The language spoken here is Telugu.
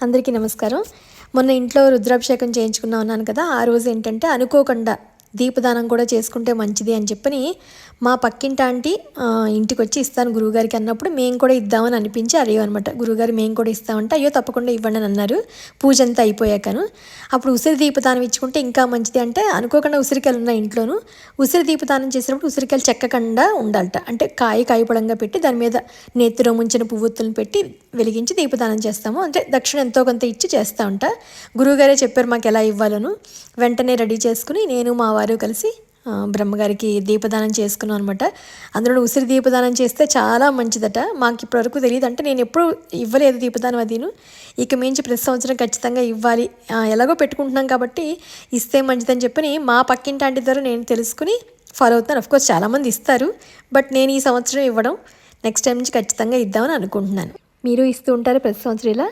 అందరికీ నమస్కారం. మొన్న ఇంట్లో రుద్రాభిషేకం చేయించుకున్నా ఉన్నాను కదా ఆ రోజు ఏంటంటే అనుకోకుండా దీపదానం కూడా చేసుకుంటే మంచిది అని చెప్పని మా పక్కింటి ఆంటీ ఇంటికి వచ్చి ఇస్తాను గురువుగారికి అన్నప్పుడు మేము కూడా ఇద్దామని అనిపించి అడిగాం గురువుగారు మేము కూడా ఇస్తామంటే అయ్యో తప్పకుండా ఇవ్వండి అని అన్నారు. పూజ అంతా అయిపోయాకను. అప్పుడు ఉసిరి దీపదానం ఇచ్చుకుంటే ఇంకా మంచిది అంటే అనుకోకుండా ఉసిరికాయలు ఉన్నాయి ఇంట్లోను. ఉసిరి దీపదానం చేసినప్పుడు ఉసిరికాయలు చెక్కకుండా ఉండాలట. అంటే కాయ కాయపడంగా పెట్టి దాని మీద నేతిలో ముంచిన పువ్వొత్తులను పెట్టి వెలిగించి దీపదానం చేస్తాము. అంటే దక్షిణ ఎంతో కొంత ఇచ్చి చేస్తూ ఉంటా గురువుగారే చెప్పారు మాకు ఎలా ఇవ్వాలను. వెంటనే రెడీ చేసుకుని నేను మా వారు కలిసి బ్రహ్మగారికి దీపదానం చేసుకున్నాం అనమాట అందులో ఉసిరి దీపదానం చేస్తే చాలా మంచిదట. మాకు ఇప్పటివరకు తెలియదు అంటే నేను ఎప్పుడు ఇవ్వలేదు దీపదానం అదిను. ఇక మించి ప్రతి సంవత్సరం ఖచ్చితంగా ఇవ్వాలి. ఎలాగో పెట్టుకుంటున్నాం కాబట్టి ఇస్తే మంచిదని చెప్పని మా పక్కింటి ఆంటీ ద్వారా నేను తెలుసుకుని ఫాలో అవుతున్నాను. అఫ్కోర్స్ చాలామంది ఇస్తారు. బట్ నేను ఈ సంవత్సరం ఇవ్వడం నెక్స్ట్ టైం నుంచి ఖచ్చితంగా ఇద్దామని అనుకుంటున్నాను. మీరు ఇస్తూ ఉంటారు ప్రతి సంవత్సరం ఇలా?